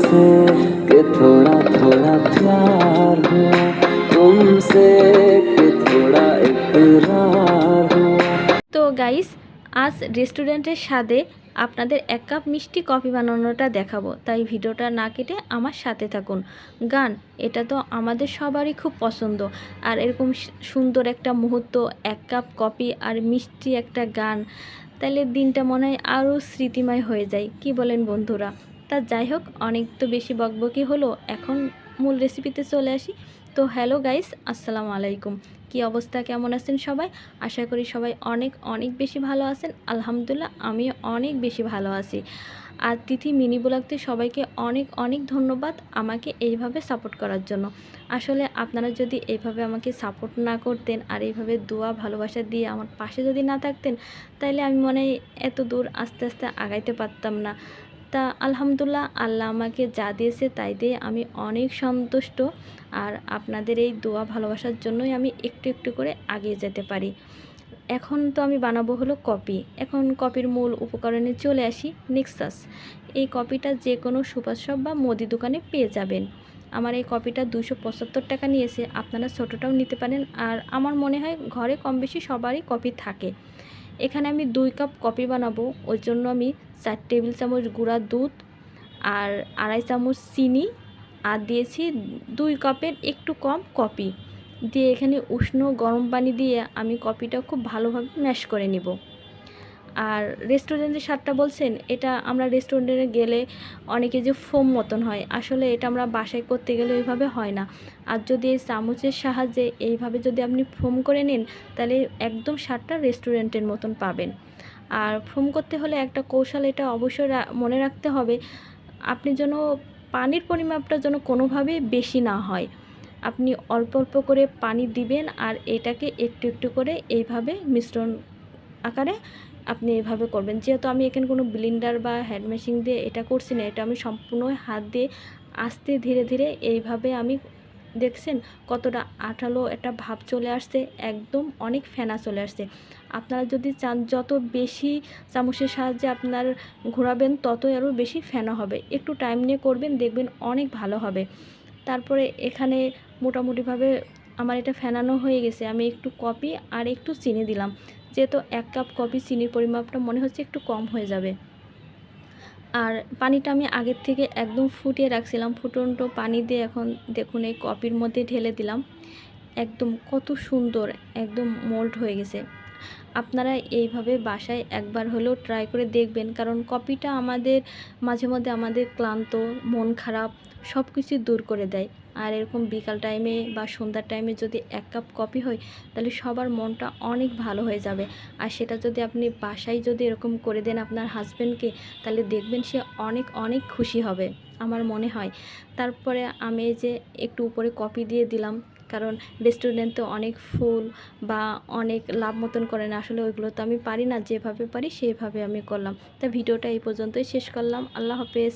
तुमसे कि थोड़ा थोड़ा प्यार हुआ तुमसे कि थोड़ा इकरार हुआ তো গাইস আজ রেস্টুরেন্টের স্বাদে আপনাদের এক কাপ মিষ্টি কফি বানানোটা দেখাবো তাই ভিডিওটা না কেটে আমার সাথে থাকুন গান এটা তো আমাদের সবারই খুব পছন্দ আর এরকম সু- সুন্দর একটা মুহূর্ত এক কাপ কফি আর মিষ্টি একটা গান তাহলে দিনটা মনে হয় আরও স্মৃতিময় হয়ে যায় কি বলেন বন্ধুরা তা যাই হোক, অনেক তো বেশি বকবকি হলো। এখন মূল রেসিপিতে চলে আসি। তো হ্যালো গাইস আসসালামু আলাইকুম। কি অবস্থা, কেমন আছেন সবাই? আশা করি সবাই অনেক অনেক বেশি ভালো আছেন। আলহামদুলিল্লাহ, আমিও অনেক বেশি ভালো আছি। আর তিথি মিনি ব্লগতে সবাইকে অনেক অনেক ধন্যবাদ আমাকে এইভাবে সাপোর্ট করার জন্য। আসলে আপনারা যদি এইভাবে আমাকে সাপোর্ট না করতেন আর এইভাবে দোয়া, ভালোবাসা দিয়ে আমার পাশে যদি না থাকতেন তাহলে আমি মনে হয় এত দূর আস্তে আস্তে আগাইতে পারতাম না। তা আলহামদুলিল্লাহ আল্লাহ আমাকে যা দিয়েছে তাই দিয়ে আমি অনেক সন্তুষ্ট। আর আপনাদের এই দোয়া ভালোবাসার জন্যই আমি একটু একটু করে এগিয়ে যেতে পারি। এখন তো আমি বানাবো হলো কপি। এখন কপির মূল উপকরণে চলে আসি নেক্সাস। এই কপিটা যে কোনো সুপার শপ বা মুদি দোকানে পেয়ে যাবেন। আমার এই কপিটা দুশো পঁচাত্তর টাকা নিয়েছে। আপনারা ছোটোটাও নিতে পারেন। আর আমার মনে হয় ঘরে কম বেশি সবারই কপি থাকে। এখানে আমি দুই কাপ কফি বানাবো, ওই জন্য আমি চার টেবিল চামচ গুঁড়া দুধ আর আড়াই চামচ চিনি আর দিয়েছি দুই কাপের একটু কম কপি দিয়ে এখানে উষ্ণ গরম পানি দিয়ে আমি কপিটা খুব ভালোভাবে ম্যাশ করে নিব। আর রেস্টুরেন্টের স্বাদটা বলছেন, এটা আমরা রেস্টুরেন্টে গেলে অনেকে যে ফোম মতন হয়, আসলে এটা আমরা বাসায় করতে গেলে ওইভাবে হয় না। আর যদি এই চামচের সাহায্যে এইভাবে যদি আপনি ফোম করে নিন, তাহলে একদম স্বাদটা রেস্টুরেন্টের মতন পাবেন। আর ফোম করতে হলে একটা কৌশল, এটা অবশ্যই মনে রাখতে হবে, আপনি যেন পানির পরিমাপটা যেন কোনোভাবেই বেশি না হয়। আপনি অল্প অল্প করে পানি দিবেন আর এটাকে একটু একটু করে এইভাবে মিশ্রণ আকারে আপনি এভাবে করবেন। যেহেতু আমি এখানে কোনো ব্লিন্ডার বা হ্যান্ড মেশিন দিয়ে এটা করছি না, এটা আমি সম্পূর্ণ হাত দিয়ে আস্তে ধীরে ধীরে এইভাবে আমি দেখছেন কতটা আঠালো একটা ভাব চলে আসছে, একদম অনেক ফেনা চলে আসছে। আপনারা যদি চান যত বেশি চামচের সাহায্যে আপনার ঘোরাবেন, ততই আরও বেশি ফেনা হবে। একটু টাইম নিয়ে করবেন, দেখবেন অনেক ভালো হবে। তারপরে এখানে মোটামুটিভাবে আমার এটা ফেনানো হয়ে গেছে, আমি একটু কপি আর একটু চিনি দিলাম। যেহেতু এক কাপ কপি চিনির পরিমাপটা মনে হচ্ছে একটু কম হয়ে যাবে। আর পানিটা আমি আগের থেকে একদম ফুটিয়ে রাখছিলাম, ফুটন্ত পানি দিয়ে এখন দেখুন এই কপির মধ্যে ঢেলে দিলাম। একদম কত সুন্দর, একদম মোল্ড হয়ে গেছে। আপনারা এইভাবে বাসায় একবার হলেও ট্রাই করে দেখবেন, কারণ কপিটা আমাদের, মাঝে মধ্যে আমাদের ক্লান্ত, মন খারাপ সব কিছু দূর করে দেয়। আর এরকম বিকাল টাইমে বা সন্ধ্যার টাইমে যদি এক কাপ কপি হয়, তাহলে সবার মনটা অনেক ভালো হয়ে যাবে। আর সেটা যদি আপনি বাসায় যদি এরকম করে দেন আপনার হাজব্যান্ডকে তাহলে দেখবেন সে অনেক অনেক খুশি হবে, আমার মনে হয়। তারপরে আমি যে একটু উপরে কপি দিয়ে দিলাম, কারণ রেস্টুরেন্টে অনেক ফুল বা অনেক লাভ মতন করে না, আসলে ওইগুলো তো আমি পারি না, যেভাবে পারি সেভাবে আমি করলাম। তা ভিডিওটা এই পর্যন্তই, শেষ করলাম, আল্লাহ হাফেজ।